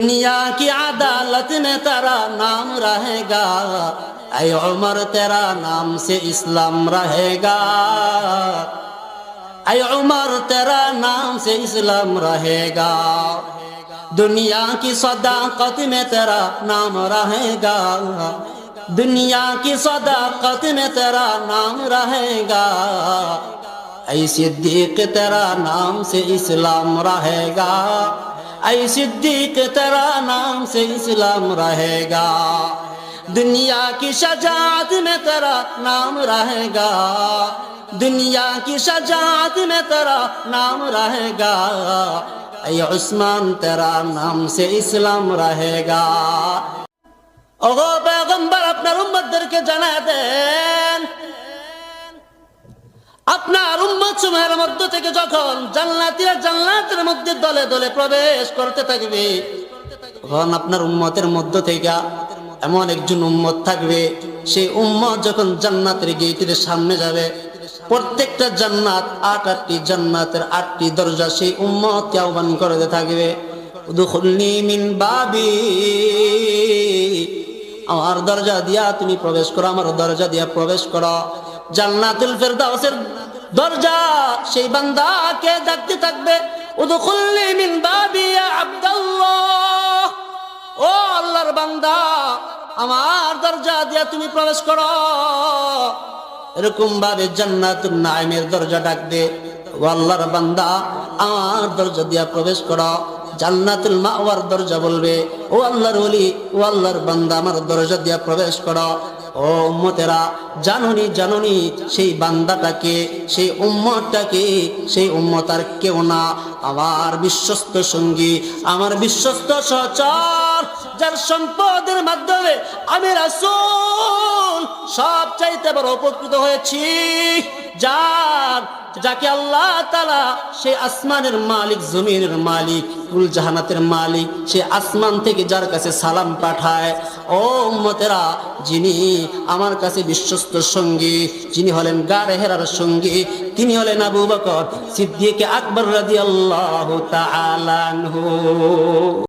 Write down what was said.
दुनिया की अदालत में तेरा नाम रहेगा। ऐ उमर तेरा नाम से इस्लाम रहेगा। ऐ उमर तेरा नाम से इस्लाम रहेगा। दुनिया की सदाकत में तेरा नाम रहेगा। दुनिया की सदाकत में तेरा नाम रहेगा। ऐ सिद्दीक तेरा नाम से इस्लाम रहेगा। ऐ सिद्दीक तेरा नाम से इस्लाम रहेगा। दुनिया की शजात में तेरा नाम रहेगा। दुनिया की शजात में तेरा नाम रहेगा। ऐ उस्मान तेरा नाम से इस्लाम रहेगा। ओ पैगंबर अपने उम्मत दर के जना दे সময়ের মধ্য থেকে যখন জান্নাতীরা জান্নাতের মধ্যে দলে দলে প্রবেশ করতে থাকবে, তখন আপনার উম্মতের মধ্য থেকে এমন একজন উম্মত থাকবে, সেই উম্মত যখন জান্নাতের গেটের সামনে যাবে, প্রত্যেকটা জান্নাত আট আটটি জান্নাতের আটটি দরজা সেই উম্মতকে আহ্বান করতে থাকবে মিন বাবি আমার দরজা দিয়া তুমি প্রবেশ করো, আমার দরজা দিয়া প্রবেশ করো, জান্নাতুল ফেরদাউসের দরজা, সেই বান্দাকে ডাকতে থাকবে। উদখুল্লি মিন বাবি ইয়া আব্দুল্লাহ। ও আল্লাহর বান্দা, আমার দরজা দিয়া তুমি প্রবেশ করো। এরকম ভাবে জান্নাতুল নাইমের দরজা ডাকবে। ও আল্লাহর বান্দা, আমার দরজা দিয়া প্রবেশ করো। জান্নাতুল মাওয়ার দরজা বলবে। ও আল্লাহর ওলি, ও আল্লাহর বান্দা, আমার দরজা দিয়া প্রবেশ করো। ও উম্মতেরা, জাননি জাননি, সেই বান্দাটাকে, সেই উম্মতটাকে, সেই উম্মত আর কেউ না। আমার বিশ্বস্ত সঙ্গী, আমার বিশ্বস্ত সহচর যার সম্পদের মাধ্যমে আমি রাসূল সব চাইতে বড় উপকৃত হয়েছি, যার, যাকে আল্লাহ তালা সে আসমানের মালিক, জমিনের মালিক কুল জাহানাতের মালিক, সে আসমান থেকে যার কাছে সালাম পাঠায়। ও মতেরা যিনি আমার কাছে বিশ্বস্ত সঙ্গী, যিনি হলেন গাড়ে হেরার সঙ্গী, তিনি হলেন আবু বকর সিদ্দিকে আকবর রাদি আল্লাহ